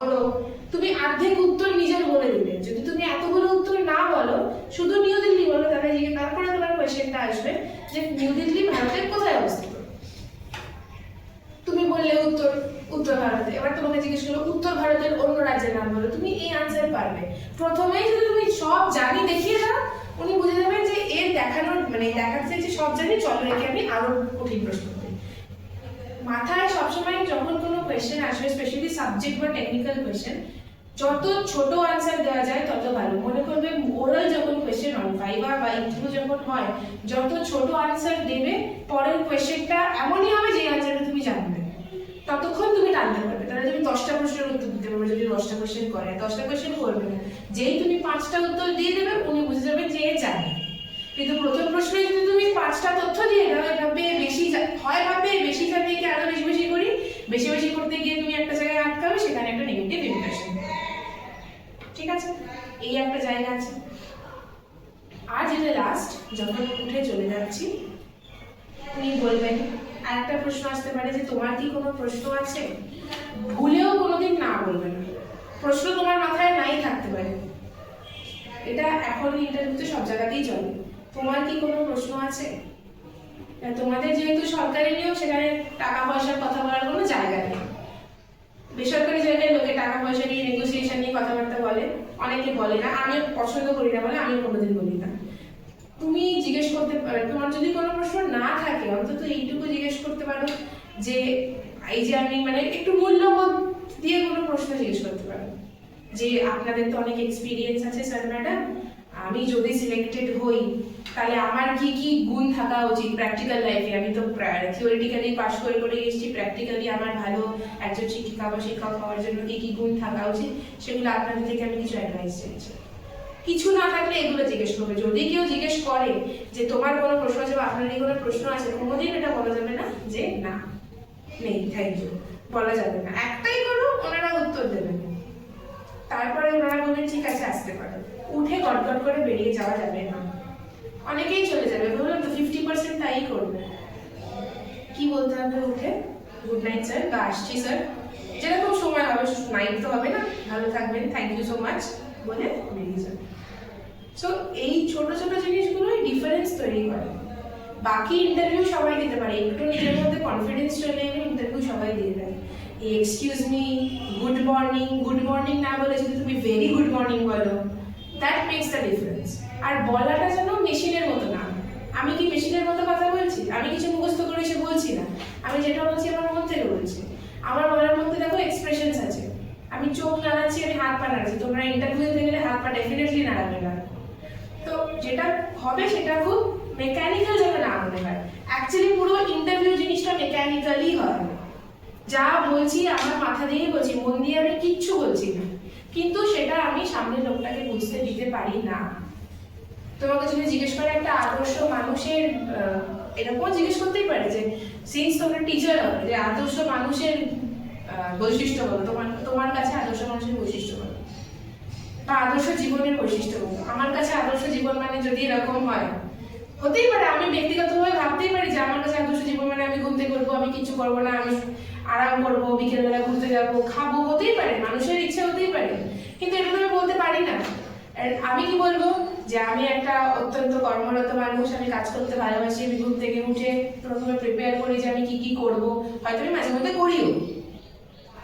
বলো, তুমি অর্ধেক উত্তর নিজের বলে দিলে। যদি তুমি এতগুলো উত্তর না বলো, শুধু নিউ দিল্লি বলো, তাহলে জিজ্ঞেস তারপরে তোমার কোয়েশ্চেনটা আসবে যে নিউ দিল্লি ভারতের কোথায় অবস্থিত? তুমি বললে উত্তর উত্তর ভারতে। এবার তোমাকে জিজ্ঞেস করল, উত্তর ভারতের অন্য রাজ্যের নাম বলো। তুমি এই আনসার পারবে। প্রথমেই যদি তুমি সব জানি দেখিয়ে দাও, উনি বুঝে যাবেন যে এর দেখানোর মানে দেখাচ্ছে যে সব জানি, চলো রেখে আমি আরও কঠিন প্রশ্ন করি। কোনো কোয়েশ্চেন আসবে স্পেশালি সাবজেক্ট বা টেকনিক্যাল কোয়েশ্চেন যত ছোট আনসার দেওয়া যায়, তত ভালো। মনে করবে ওরাল যখন কোয়েশ্চেন হয় ভাইবা বা ইন্টারভিউ যখন হয়, যত ছোট আনসার দেবে, পরের কোয়েশ্চেনটা এমনই হবে যে আনসারটা তুমি জানবে। ততক্ষণ তুমি টানতে পারবে। তাহলে তুমি দশটা প্রশ্নের উত্তর দিতে পারবে, যদি দশটা কোয়েশ্চেন করে। দশটা কোয়েশ্চেন করবে না। যেই তুমি পাঁচটা উত্তর দিয়ে দেবে, উনি বুঝে যাবেন যে জানে। কিন্তু প্রথম প্রশ্নে যদি তুমি পাঁচটা তথ্য দিয়ে দাও এ ভাববে বেশি হয় ভাববে বেশি জানলে কি আরও বেশি বেশি করি বেশি বেশি করতে গিয়ে তুমি একটা জায়গায় আটকাবে, সেখানে একটা নেগেটিভ ইমপ্রেশন ঠিক আছে? এই একটা জায়গা আছে। আর যেটা লাস্ট যখন উঠে চলে যাচ্ছি, উনি বলবেন একটা প্রশ্ন আসতে পারে যে, তোমার কি কোনো প্রশ্ন আছে? ভুলেও কোনোদিন না বলবে না প্রশ্ন তোমার মাথায় নাই থাকতে পারে। এটা এখন ইন্টারভিউতে সব জায়গাতেই চলে। তোমার কি কোনো প্রশ্ন আছে? তোমাদের যেহেতু সরকারি নিয়ম সেখানে টাকা পয়সার কথা বলার কোনো জায়গা নেই। বেসরকারি জায়গায় লোকে টাকা পয়সা নিয়ে নেগোসিয়েশন নিয়ে কথাবার্তা বলে। অনেকে বলে না, আমিও পছন্দ করি না বলে আমিও কোনোদিন বলি না। তুমি জিজ্ঞেস করতে পারো তোমার যদি কোনো প্রশ্ন না থাকে, অন্তত এইটুকু জিজ্ঞেস করতে পারো যে, এই যে আমি মানে একটু মূল্যবোধ দিয়ে কোনো প্রশ্ন জিজ্ঞেস করতে পারো। যে আপনাদের তো অনেক এক্সপিরিয়েন্স আছে স্যার ম্যাডাম আমি যদি সিলেক্টেড হই, তাহলে আমার কি কি গুণ থাকা উচিত প্র্যাকটিক্যাল লাইফে আমি তো থিওরিটিক্যালি পাস করে করে এসেছি প্র্যাকটিক্যালি আমার ভালো একজন শিক্ষিকা বা শিক্ষক হওয়ার জন্য কি কি গুণ থাকা উচিত সেগুলো আপনাদের থেকে আমি কিছু অ্যাডভাইস চাইছি। কিছু না থাকলে এগুলো জিজ্ঞেস করবে। যদি কেউ জিজ্ঞেস করে যে তোমার কোনো প্রশ্ন আছে বা আপনার কোনো প্রশ্ন আছে, কোনোদিন এটা বলা যাবে না যে না, নেই থ্যাংক ইউ বলা যাবে না। একটাই করো ওনারা উত্তর দেবেন তারপরে ওনারা বললেন, ঠিক আছে, আসতে পারো। উঠে গটগট করে বেরিয়ে যাওয়া যাবে না। অনেকেই চলে যাবে। বললাম, তো ফিফটি পার্সেন্ট তাই করবে। কি বলতে হবে উঠে? গুড নাইট স্যার বা, আসছি স্যার যেরকম সময় হবে নাইট তো হবে না। ভালো থাকবেন। থ্যাংক ইউ সো মাচ বলে বেরিয়ে যাবে। সো এই ছোট ছোট জিনিসগুলোই ডিফারেন্স তৈরি করে। বাকি ইন্টারভিউ সবাই দিতে পারে। একটু নিজের মধ্যে কনফিডেন্স চলে এলে ইন্টারভিউ সবাই দিয়ে দেয়। Excuse me good morning good morning না বলে যদি তুমি ভেরি গুড মর্নিং বলো দ্যাট মেক্স দ্য ডিফারেন্স আর বলাটা যেন মেশিনের মতো না আমি কি মেশিনের মতো কথা বলছি? আমি কিছু মুখস্থ করে এসে বলছি না। আমি যেটা বলছি আমার মন থেকে বলছি আমার বলার মধ্যে দেখো এক্সপ্রেশনস আছে। আমি চোখ নাড়াচ্ছি, আমি হাত পা নাড়াচ্ছি। তোমরা ইন্টারভিউতে গেলে হাত পা ডেফিনেটলি নাড়াবে না। তো যেটা হবে সেটা খুব মেকানিক্যাল যাতে না মনে হয়। অ্যাকচুয়ালি পুরো ইন্টারভিউ জিনিসটা মেকানিক্যালি হয়। যা বলছি আমার মাথা দিয়ে বলছি মন দিয়ে আমি কিচ্ছু বলছি না। কিন্তু সেটা আমি সামনের লোকটাকে বুঝতে দিতে পারি না। তোমাকে যদি জিজ্ঞেস করে একটা আদর্শ মানুষের আহ, এরকমও জিজ্ঞেস করতেই পারে যে সিন্স তোমরা টিচার হবে যে আদর্শ মানুষের বৈশিষ্ট্য বলো তোমার তোমার কাছে আদর্শ মানুষের বৈশিষ্ট্য বলো। বা আদর্শ জীবনের বৈশিষ্ট্য বলো। আমার কাছে আদর্শ জীবন মানে যদি এরকম হয় হতেই পারে আমি ব্যক্তিগতভাবে ভাবতেই পারি যে আমার কাছে আদর্শ জীবন মানে আমি ঘুমতে করব আমি কিছু করব না আমি আরাম করব, বিকেলবেলা ঘুরতে যাব, খাব, হতেই পারে, মানুষের ইচ্ছে হতেই পারে। কিন্তু এটা আমি বলতে পারি না। আমি কি বলব? যে আমি একটা অত্যন্ত কর্মরত মানুষ, আমি কাজ করতে ভালোবাসি, আমি ঘুম থেকে উঠে প্রথমে প্রিপেয়ার করি যে আমি কি কি করব। হয়তো আমি মাঝে মধ্যে করিও।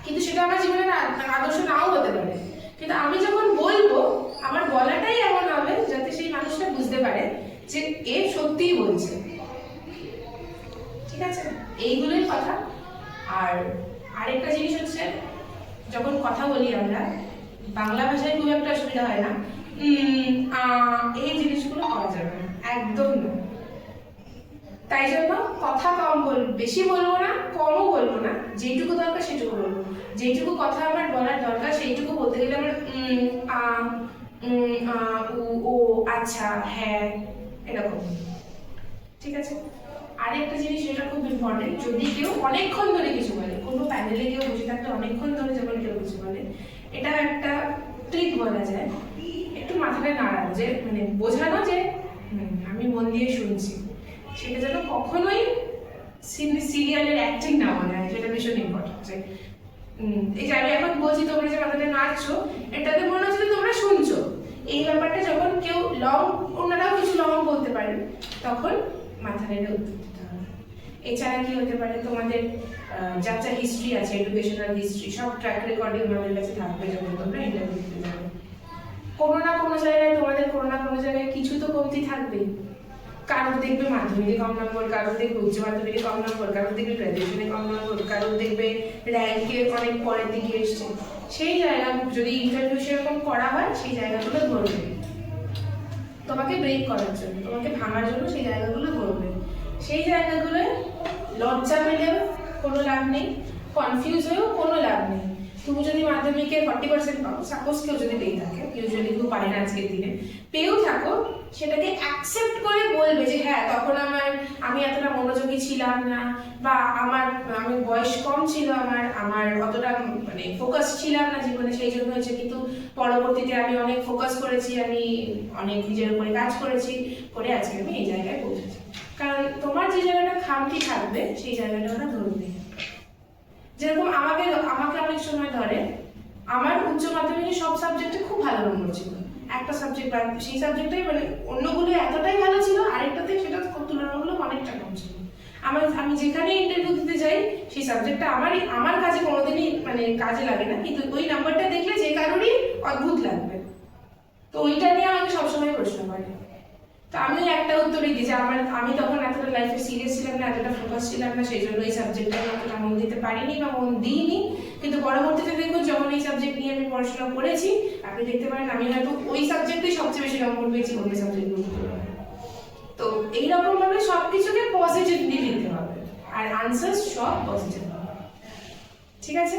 কিন্তু সেটা আমার জীবনের আদর্শ নাও হতে পারে। কিন্তু আমি যখন বলব, আমার বলাটাই এমন হবে যাতে সেই মানুষটা বুঝতে পারে যে এ সত্যিই বলছে। ঠিক আছে? এইগুলোই কথা। আর আরেকটা জিনিস হচ্ছে, যখন কথা বলি আমরা, বাংলা ভাষায় খুব একটা অসুবিধা হয় না। এই জিনিসগুলো পাওয়া যাবে না, একদম না। তাই জন্য কথা কম বল, বেশি বলব না, কমও বলব না, যেইটুকু দরকার সেটুকু বলব। যেইটুকু কথা আমার বলার দরকার সেইটুকু বলতে গেলে আমার ও আচ্ছা হ্যাঁ এরকম। ঠিক আছে? আরেকটা জিনিস যেটা খুব ইম্পর্টেন্ট যদি কেউ অনেকক্ষণ ধরে কিছু বলে, কোনো প্যানেলে কেউ বসে থাকলে অনেকক্ষণ ধরে যখন কেউ কিছু বলে এটা একটা ট্রিক বলা যায়। একটু মাথাটা নাড়ানো যে মানে বোঝানো যে আমি মন দিয়ে শুনছি। সেটা যেন কখনোই সিরিয়ালের অ্যাক্টিং না মনে হয় সেটা ভীষণ ইম্পর্টেন্ট যে এই যে আমি এখন বলছি তোমরা যে মাথা আছো এটাতে মনে হচ্ছে তোমরা শুনছো। এই ব্যাপারটা যখন কেউ লং ওনারাও কিছু লং বলতে পারেন তখন মাথা নেড়ে উত্তর দিতে হবে। এছাড়া কি হতে পারে? তোমাদের যা যা হিস্ট্রি আছে এডুকেশনাল হিস্ট্রি সব ট্র্যাক রেকর্ডিং আমাদের কাছে থাকবে যখন তোমরা ইন্টারভিউ দিতে যাবে। কোনো না কোনো জায়গায়, তোমাদের কোনো না কোনো জায়গায় কিছু তো কমতি থাকবেই। কারোর দেখবে মাধ্যমিকে কম নম্বর, কারোর দেখবে উচ্চ মাধ্যমিকে কম নম্বর, কারোর দেখবে গ্র্যাজুয়েশনে কম নম্বর, কারোর দেখবে র্যাঙ্কে অনেক পরের দিকে এসছে। সেই জায়গা, যদি ইন্টারভিউ সেরকম করা হয়, সেই জায়গাগুলো ধরবে তোমাকে ব্রেক করার জন্য, তোমাকে ভাঙার জন্য সেই জায়গাগুলো ধরবে সেই জায়গাগুলোয় লজ্জা পেলেও কোনো লাভ নেই কনফিউজ হয়েও কোনো লাভ নেই। তুমি যদি মাধ্যমিকে ফর্টি পার্সেন্ট পাও সাপোজ কেউ যদি পেয়ে থাকে ইউজুয়ালি কেউ পারে না আজকের দিনে, পেয়েও থাকো, সেটাকে অ্যাকসেপ্ট করে বলবে যে হ্যাঁ তখন আমার, আমি এতটা মনোযোগী ছিলাম না, বা আমার, আমি বয়স কম ছিল আমার আমার অতটা মানে ফোকাস ছিলাম না জীবনে, সেই জন্য হয়েছে কিন্তু পরবর্তীতে আমি অনেক ফোকাস করেছি, আমি অনেক নিজের উপরে কাজ করেছি, করে আজকে আমি এই জায়গায় পৌঁছেছি। কারণ তোমার যে জায়গাটা খামতি থাকবে, সেই জায়গাটা ওরা ধরবে। যেরকম আমাকে আমাকে অনেক সময় ধরে আমার উচ্চ মাধ্যমিকে সব সাবজেক্টে খুব ভালো নম্বর ছিল। একটা সাবজেক্ট বাদ সেই সাবজেক্টটাই মানে অন্যগুলো এতটাই ভালো ছিল, আরেকটাতে সেটা তুলনামূলক অনেকটা কম ছিল। আমার আমি যেখানে ইন্টারভিউ দিতে যাই, সেই সাবজেক্টটা আমারই, আমার কাছে কোনোদিনই মানে কাজে লাগে না, কিন্তু ওই নাম্বারটা দেখলে যে কারোরই অদ্ভুত লাগবে। তো ওইটা নিয়ে আমাকে সবসময় প্রশ্ন করে। তো আমি একটা উত্তরই যে আমার আমি তখন এতটা লাইফে সিরিয়াস ছিলাম না, এতটা ফোকাস ছিলাম না, সেই জন্য এই সাবজেক্টে আমি অতটা মন দিতে পারিনি বা মন দিইনি। কিন্তু পরবর্তীতে দেখুন যখন এই সাবজেক্ট নিয়ে আমি পড়াশোনা করেছি, আপনি দেখতে পারেন আমি হয়তো ওই সাবজেক্টেই সবচেয়ে বেশি নম্বর পেয়েছি, অন্য সাবজেক্টগুলো তো এইরকম ভাবে সবকিছুকে পজিটিভলি নিতে হবে, আর আনসার সব পজিটিভ ঠিক আছে?